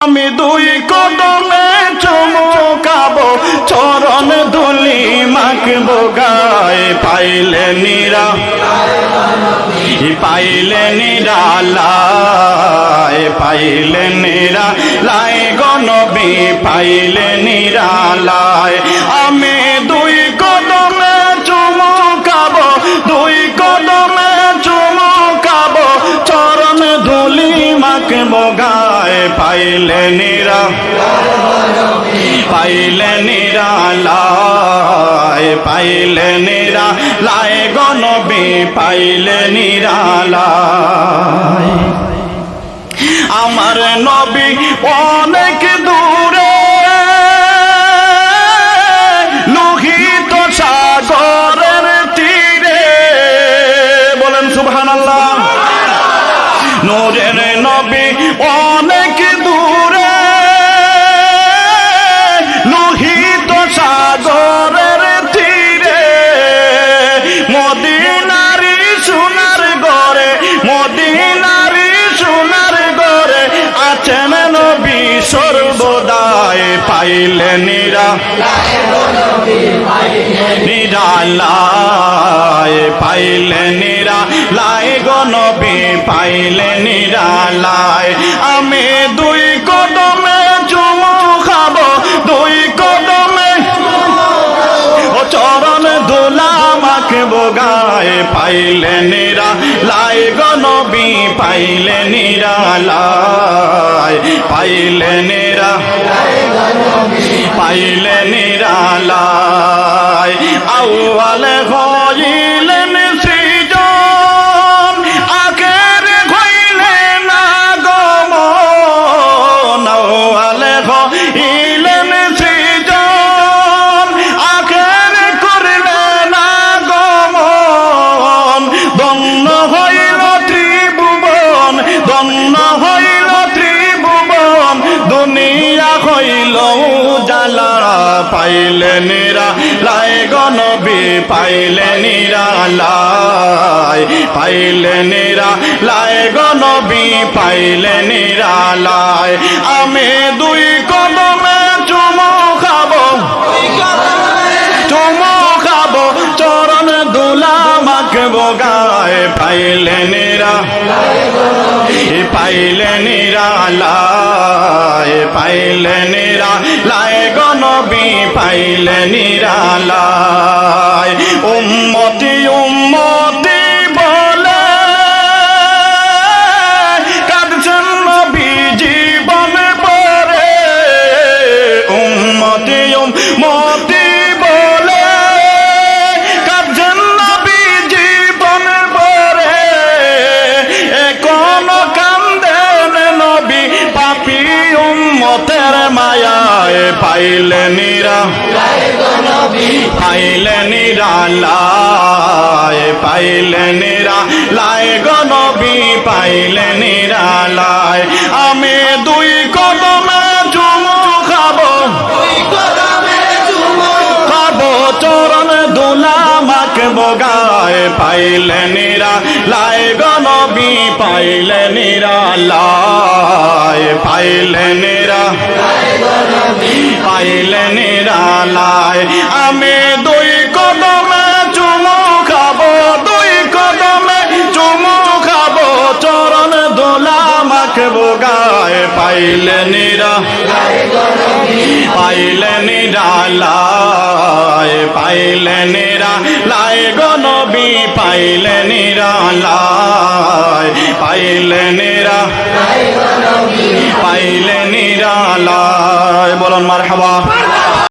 আমি দুই কদমে চমকাবো চরণ দুলি মাখবো গায়ে। পাইলে নিরা, পাইলে নিরালায় পাইলে নিরা লাই। গনবি পাইলে নিরালায় আমি দুই পাইলে নিরা পাইলে নিরা লায় পাইলে নিরালায়। আমার নবী অনেক নূরের নবী অনেক দূরে। লোহিত সাগরের তীরে। মদিনারি সোনার গড়ে, মদিনারি সোনার গড়ে আছেন নবী সর্বদায় পাইলে নিরা। নিরালায় পাইলে নিরা লাই গনবী পাইলে নিরালায় আমি দুই কদমে চুমু খাব, দুই কদমে। ও চরণ দোলা মাকে বোগায় পাইলে নিরা লাই গনবী পাইলে নিরালায় পাইলে নিরা পাইলে নিরালায় আউয়াল হইলেন জালা পাইলে নিরা, লাই গনবি পাইলে নিরা লাই। পাইলে নিরা, লাই গনবি পাইলে নিরা লাই। আমি দুই কদমে চুমো খাব। চুমো খাব, চরণ দুলা মাখবো গায়ে। পাইলে নিরা পাইলে নিরা লাই। পাইলে নিরা লাই পাইলেন পাইলে মায়ায় পাইলে নিরা। পাইলে নিরা, লায় পাইলে নিরা। লায় গনবী পাইলে নিরা, লায়। আমি দুই কদমে চুমু খাব। খাব চরণ দুলা মাকে বগায় পাইলে নিরা, লায় গনবী পাইলে নিরা, লায় পাইলে নিরা। পাইলে নিরা লায় আমি দুই কদমে চুমু খাব, দুই কদমে চুমু খাব। চরণ দোলা মাকে বগায় পাইলে নিরা পাইলে নিরা লায় পাইলে নিরা লায় গনবী পাইলে নিরা পাইলে নিরা পাইলে নিরা বলুন মার মারহাবা।